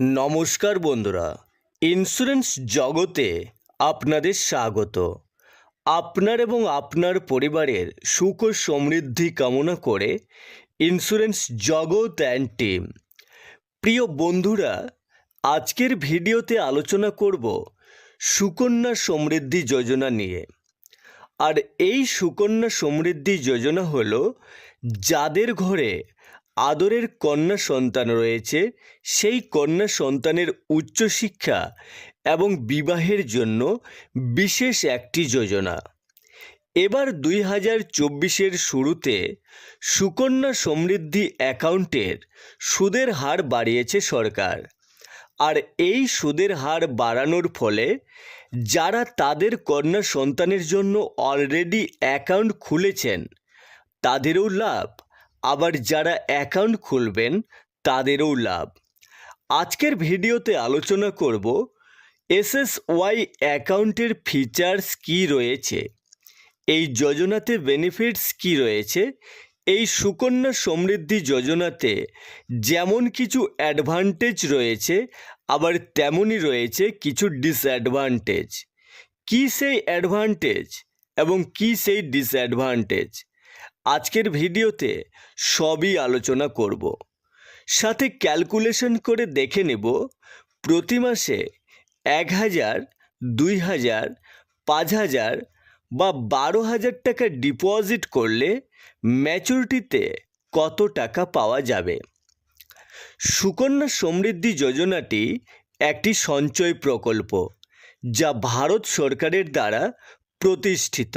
নমস্কার বন্ধুরা। ইন্স্যুরেন্স জগতে আপনাদের স্বাগত। আপনার এবং আপনার পরিবারের সুখ ও সমৃদ্ধি কামনা করে ইন্স্যুরেন্স জগৎ অ্যান্ড টিম প্রিয় বন্ধুরা, আজকের ভিডিওতে আলোচনা করব সুকন্যা সমৃদ্ধি যোজনা নিয়ে। আর এই সুকন্যা সমৃদ্ধি যোজনা হলো যাদের ঘরে আদরের কন্যা সন্তান রয়েছে, সেই কন্যা সন্তানের উচ্চশিক্ষা এবং বিবাহের জন্য বিশেষ একটি যোজনা। এবার দুই হাজার চব্বিশের শুরুতে সুকন্যা সমৃদ্ধি অ্যাকাউন্টের সুদের হার বাড়িয়েছে সরকার। আর এই সুদের হার বাড়ানোর ফলে যারা তাদের কন্যা সন্তানের জন্য অলরেডি অ্যাকাউন্ট খুলেছেন, তাদেরও লাভ। আবার যারা অ্যাকাউন্ট খুলবেন, তাদেরও লাভ। আজকের ভিডিওতে আলোচনা করব, এসএসওয়াই অ্যাকাউন্টের ফিচার্স কি রয়েছে, এই যোজনাতে বেনিফিটস কি রয়েছে, এই সুকন্যা সমৃদ্ধি যোজনাতে যেমন কিছু অ্যাডভান্টেজ রয়েছে, আবার তেমনই রয়েছে কিছু ডিসঅ্যাডভান্টেজ কি সেই অ্যাডভান্টেজ এবং কি সেই ডিসঅ্যাডভান্টেজ আজকের ভিডিওতে সবই আলোচনা করব। সাথে ক্যালকুলেশন করে দেখে নেব প্রতি মাসে এক হাজার, দুই হাজার, পাঁচ হাজার বা বারো হাজার টাকা ডিপোজিট করলে ম্যাচুরিটিতে কত টাকা পাওয়া যাবে? সুকন্যা সমৃদ্ধি যোজনাটি একটি সঞ্চয় প্রকল্প, যা ভারত সরকারের দ্বারা প্রতিষ্ঠিত।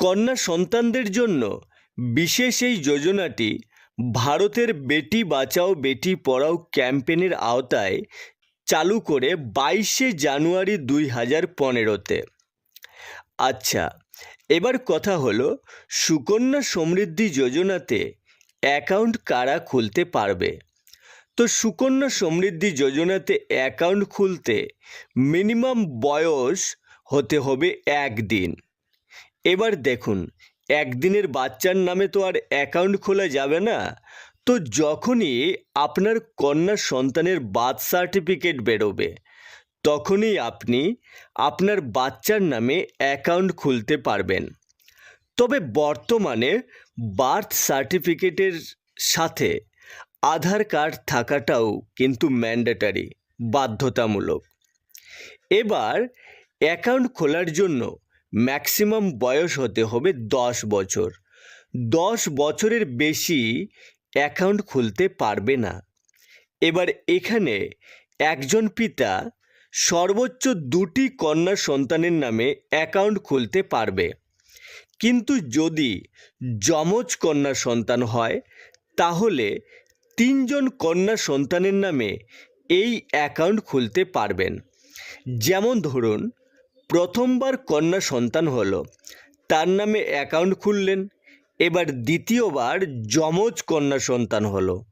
কন্যা সন্তানদের জন্য বিশেষ এই যোজনাটি ভারতের বেটি বাঁচাও, বেটি পড়াও ক্যাম্পেনের আওতায় চালু করে বাইশে জানুয়ারি দুই হাজার পনেরোতে। আচ্ছা এবার কথা হলো সুকন্যা সমৃদ্ধি যোজনাতে অ্যাকাউন্ট কারা খুলতে পারবে? তো সুকন্যা সমৃদ্ধি যোজনাতে অ্যাকাউন্ট খুলতে মিনিমাম বয়স হতে হবে একদিন। এবার দেখুন, একদিনের বাচ্চার নামে তো আর অ্যাকাউন্ট খোলা যাবে না। তো যখনই আপনার কন্যা সন্তানের বার্থ সার্টিফিকেট বেরোবে, তখনই আপনি আপনার বাচ্চার নামে অ্যাকাউন্ট খুলতে পারবেন। তবে বর্তমানে বার্থ সার্টিফিকেটের সাথে আধার কার্ড থাকাটাও কিন্তু ম্যান্ডেটারি বাধ্যতামূলক। এবার অ্যাকাউন্ট খোলার জন্য ম্যাক্সিমাম বয়স হতে হবে দশ বছর। দশ বছরের বেশি অ্যাকাউন্ট খুলতে পারবে না। এবার এখানে একজন পিতা সর্বোচ্চ দুটি কন্যা সন্তানের নামে অ্যাকাউন্ট খুলতে পারবে। কিন্তু যদি যমজ কন্যা সন্তান হয়, তাহলে তিনজন কন্যা সন্তানের নামে এই অ্যাকাউন্ট খুলতে পারবেন। যেমন ধরুন প্রথমবার কন্যা সন্তান হলো। তার নামে অ্যাকাউন্ট খুললেন। এবার দ্বিতীয়বার যমজ কন্যা সন্তান হলো।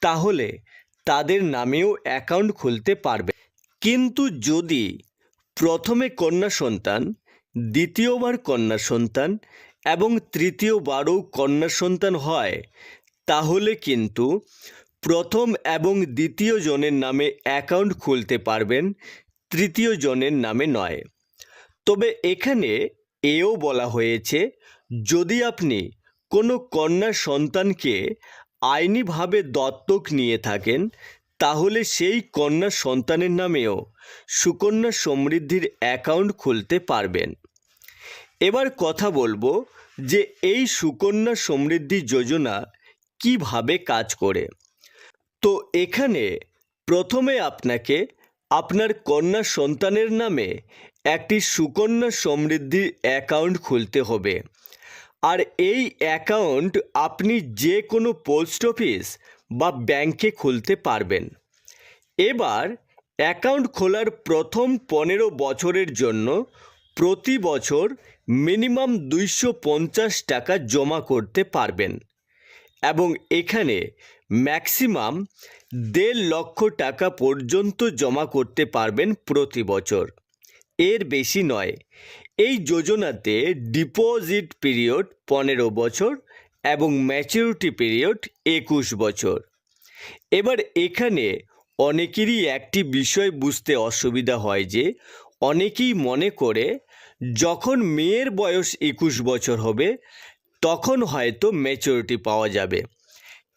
তাহলে তাদের নামেও অ্যাকাউন্ট খুলতে পারবে। কিন্তু যদি প্রথমে কন্যা সন্তান, দ্বিতীয়বার কন্যা সন্তান এবং তৃতীয়বারও কন্যা সন্তান হয়, তাহলে কিন্তু প্রথম এবং দ্বিতীয় জনের নামে অ্যাকাউন্ট খুলতে পারবেন, তৃতীয় জনের নামে নয়। তবে এখানে এও বলা হয়েছে, যদি আপনি কোনো কন্যা সন্তানকে আইনিভাবে দত্তক নিয়ে থাকেন, তাহলে সেই কন্যা সন্তানের নামেও সুকন্যা সমৃদ্ধির অ্যাকাউন্ট খুলতে পারবেন। এবার কথা বলব যে এই সুকন্যা সমৃদ্ধি যোজনা কীভাবে কাজ করে। তো এখানে প্রথমে আপনাকে আপনার কন্যা সন্তানের নামে একটি সুকন্যা সমৃদ্ধি অ্যাকাউন্ট খুলতে হবে। আর এই অ্যাকাউন্ট আপনি যে কোনো পোস্ট অফিস বা ব্যাংকে খুলতে পারবেন। এবার অ্যাকাউন্ট খোলার প্রথম পনেরো বছরের জন্য প্রতি বছর মিনিমাম দুইশো পঞ্চাশ টাকা জমা করতে পারবেন। এবং এখানে ম্যাক্সিমাম দেড় লক্ষ টাকা পর্যন্ত জমা করতে পারবেন প্রতি বছর। এর বেশি নয়, এই যোজনাতে ডিপোজিট পিরিয়ড পনেরো বছর এবং ম্যাচুরিটি পিরিয়ড একুশ বছর। এবার এখানে অনেকেরই একটি বিষয় বুঝতে অসুবিধা হয় যে, অনেকেই মনে করে যখন মেয়ের বয়স একুশ বছর হবে, তখন হয়তো ম্যাচুরিটি পাওয়া যাবে।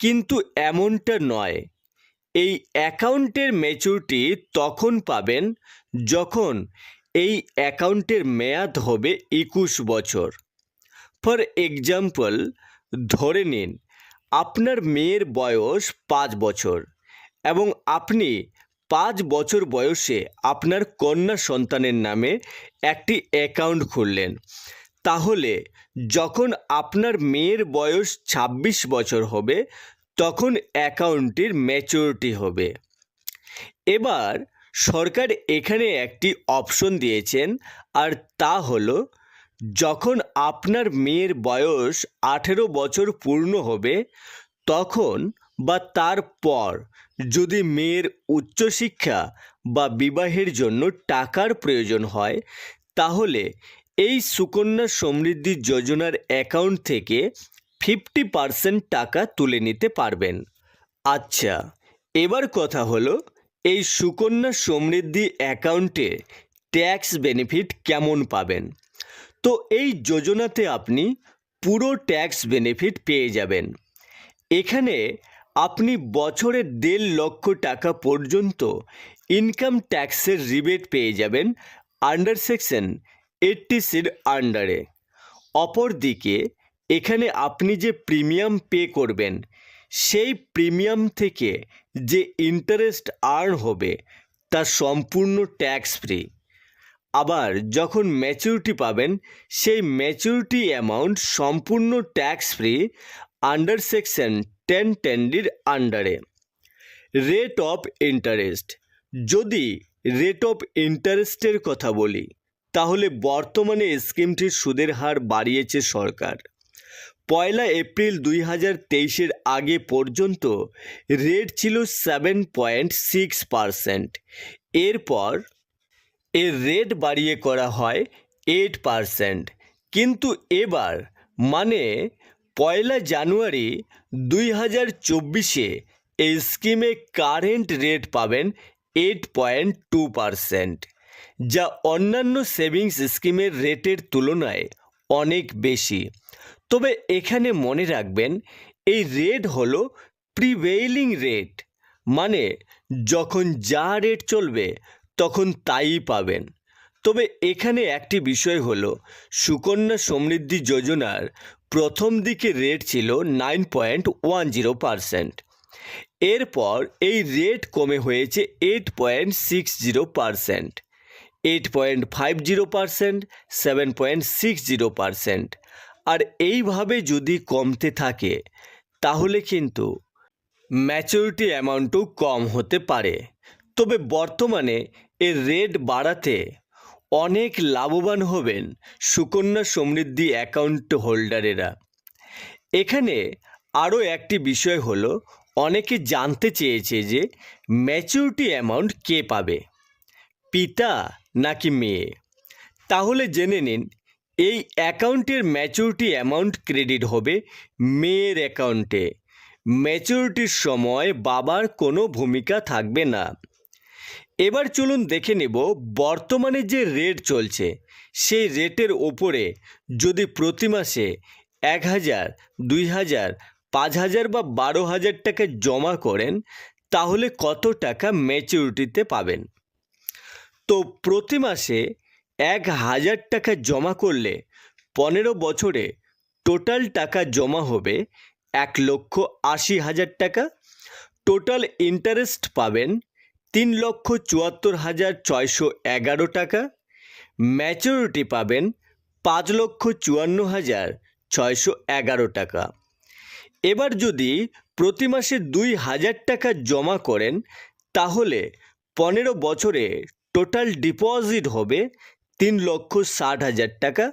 কিন্তু এমনটা নয়। এই অ্যাকাউন্টের ম্যাচুরিটি তখন পাবেন যখন এই অ্যাকাউন্টের মেয়াদ হবে একুশ বছর। ফর এক্সাম্পল ধরে নিন, আপনার মেয়ের বয়স পাঁচ বছর এবং আপনি পাঁচ বছর বয়সে আপনার কন্যা সন্তানের নামে একটি অ্যাকাউন্ট খুললেন। তাহলে যখন আপনার মেয়ের বয়স ২৬ বছর হবে, তখন অ্যাকাউন্টটির ম্যাচুরিটি হবে। এবার সরকার এখানে একটি অপশন দিয়েছেন, আর তা হলো যখন আপনার মেয়ের বয়স আঠেরো বছর পূর্ণ হবে, তখন বা তারপর যদি মেয়ের উচ্চশিক্ষা বা বিবাহের জন্য টাকার প্রয়োজন হয়, তাহলে এই সুকন্যা সমৃদ্ধি যোজনার অ্যাকাউন্ট থেকে ফিফটি পার্সেন্ট টাকা তুলে নিতে পারবেন। আচ্ছা এবার কথা হলো, এই সুকন্যা সমৃদ্ধি অ্যাকাউন্টে ট্যাক্স বেনিফিট কেমন পাবেন? তো এই যোজনাতে আপনি পুরো ট্যাক্স বেনিফিট পেয়ে যাবেন। এখানে আপনি বছরে দেড় লক্ষ টাকা পর্যন্ত ইনকাম ট্যাক্সের রিবেট পেয়ে যাবেন আন্ডার সেকশন এইটটি সির আন্ডারে অপরদিকে, এখানে আপনি যে প্রিমিয়াম পে করবেন, সেই প্রিমিয়াম থেকে যে ইন্টারেস্ট আর্ন হবে, তা সম্পূর্ণ ট্যাক্স ফ্রি আবার যখন ম্যাচুরিটি পাবেন, সেই ম্যাচুরিটি অ্যামাউন্ট সম্পূর্ণ tax free under section ten টেন্ডির আন্ডারে রেট অফ ইন্টারেস্ট যদি রেট অফ ইন্টারেস্টের কথা বলি তাহলে বর্তমানে স্কিমটির সুদের হার বাড়িয়েছে সরকার। পয়লা এপ্রিল দুই হাজার তেইশের আগে পর্যন্ত রেট ছিল সেভেন পয়েন্ট সিক্স পারসেন্ট এরপর এর রেট বাড়িয়ে করা হয় এইট পারসেন্ট কিন্তু এবার মানে পয়লা জানুয়ারি দুই হাজার চব্বিশে এই স্কিমে কারেন্ট রেট পাবেন এইট পয়েন্ট টু পারসেন্ট যা অন্যান্য সেভিংস স্কিমের রেটের তুলনায় অনেক বেশি। তবে এখানে মনে রাখবেন, এই রেট হলো প্রিভেইলিং রেট মানে যখন যা রেট চলবে তখন তাই পাবেন। তবে এখানে একটি বিষয় হলো, সুকন্যা সমৃদ্ধি যোজনার প্রথম দিকে রেট ছিল nine point one zero percent. এরপর এই রেট কমে হয়েছে eight point six zero percent. Eight point five zero percent seven point six zero percent আর এইভাবে যদি কমতে থাকে, তাহলে কিন্তু ম্যাচুরিটি অ্যামাউন্টও কম হতে পারে। তবে বর্তমানে এর রেট বাড়াতে অনেক লাভবান হবেন সুকন্যা সমৃদ্ধি অ্যাকাউন্ট হোল্ডারেরা এখানে আরও একটি বিষয় হলো, অনেকে জানতে চেয়েছে যে ম্যাচুরিটি অ্যামাউন্ট কে পাবে। পিতা নাকি মেয়ে? তাহলে জেনে নিন, এই অ্যাকাউন্টের ম্যাচুরিটি অ্যামাউন্ট ক্রেডিট হবে মেয়ের অ্যাকাউন্টে। ম্যাচুরিটির সময় বাবার কোনো ভূমিকা থাকবে না। এবার চলুন দেখে নেব বর্তমানে যে রেট চলছে। সেই রেটের ওপরে যদি প্রতি মাসে এক হাজার, দুই হাজার, পাঁচ হাজার বা বারো হাজার টাকা জমা করেন, তাহলে কত টাকা ম্যাচুরিটিতে পাবেন? তো প্রতি মাসে এক হাজার টাকা জমা করলে পনেরো বছরে টোটাল টাকা জমা হবে এক লক্ষ আশি হাজার টাকা। টোটাল ইন্টারেস্ট পাবেন তিন লক্ষ চুয়াত্তর হাজার ছয়শো এগারো টাকা। ম্যাচুরিটি পাবেন পাঁচ লক্ষ চুয়ান্ন হাজার ছয়শো এগারো টাকা। এবার যদি প্রতি মাসে দুই হাজার টাকা জমা করেন, তাহলে পনেরো বছরে টোটাল ডিপোজিট হবে তিন লক্ষ ষাট হাজার টাকা।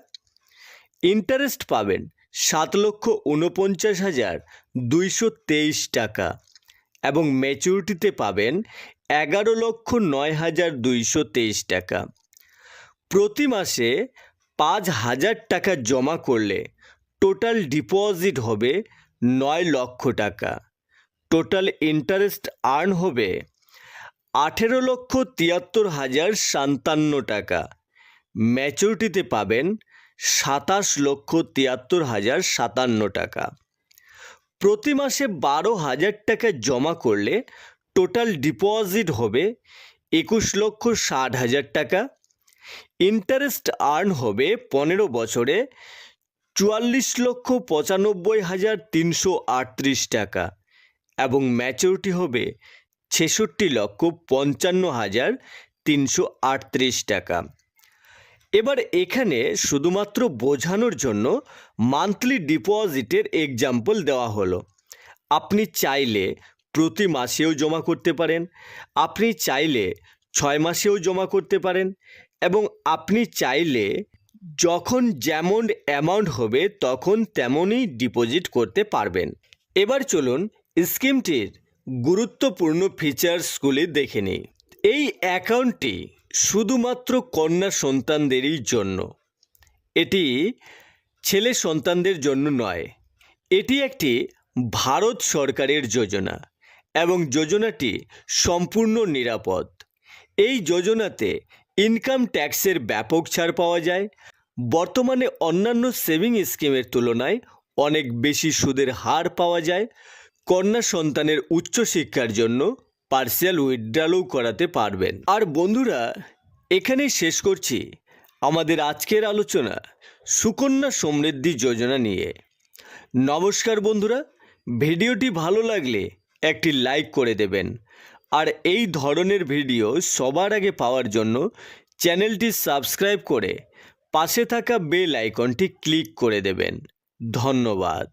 ইন্টারেস্ট পাবেন সাত লক্ষ উনপঞ্চাশ হাজার দুইশো তেইশ টাকা এবং ম্যাচুরিটিতে পাবেন এগারো লক্ষ নয় হাজার দুইশো তেইশ টাকা। প্রতি মাসে পাঁচ হাজার টাকা জমা করলে টোটাল ডিপোজিট হবে নয় লক্ষ টাকা। টোটাল ইন্টারেস্ট আর্ন হবে আঠেরো লক্ষ তিয়াত্তর হাজার সাতান্ন টাকা। ম্যাচুরিটিতে পাবেন সাতাশ লক্ষ তিয়াত্তর হাজার সাতান্ন টাকা। প্রতি মাসে বারো হাজার টাকা জমা করলে টোটাল ডিপোজিট হবে একুশ লক্ষ ষাট হাজার টাকা। ইন্টারেস্ট আর্ন হবে পনেরো বছরে চুয়াল্লিশ লক্ষ পঁচানব্বই হাজার তিনশো আটত্রিশ টাকা। এবং ম্যাচুরিটি হবে ছেষট্টি লক্ষ পঞ্চান্ন হাজার তিনশো আটত্রিশ টাকা। এবার এখানে শুধুমাত্র বোঝানোর জন্য মান্থলি ডিপোজিটের এক্সাম্পল দেওয়া হলো। আপনি চাইলে প্রতি মাসেও জমা করতে পারেন, আপনি চাইলে ছয় মাসেও জমা করতে পারেন এবং আপনি চাইলে যখন যেমন অ্যামাউন্ট হবে তখন তেমনই ডিপোজিট করতে পারবেন। এবার চলুন স্কিমটির গুরুত্বপূর্ণ ফিচার্সগুলি দেখে নিই। এই অ্যাকাউন্টটি শুধুমাত্র কন্যা সন্তানদেরই জন্য। এটি ছেলে সন্তানদের জন্য নয়, এটি একটি ভারত সরকারের যোজনা এবং যোজনাটি সম্পূর্ণ নিরাপদ। এই যোজনাতে ইনকাম ট্যাক্সের ব্যাপক ছাড় পাওয়া যায়। বর্তমানে অন্যান্য সেভিং স্কিমের তুলনায় অনেক বেশি সুদের হার পাওয়া যায়। কন্যা সন্তানের উচ্চ শিক্ষার জন্য পার্সিয়াল উইথড্রালও করাতে পারবেন। আর বন্ধুরা, এখানেই শেষ করছি আমাদের আজকের আলোচনা সুকন্যা সমৃদ্ধি যোজনা নিয়ে। নমস্কার বন্ধুরা, ভিডিওটি ভালো লাগলে একটি লাইক করে দেবেন। আর এই ধরনের ভিডিও সবার আগে পাওয়ার জন্য চ্যানেলটি সাবস্ক্রাইব করে পাশে থাকা বেল আইকনটি ক্লিক করে দেবেন। ধন্যবাদ।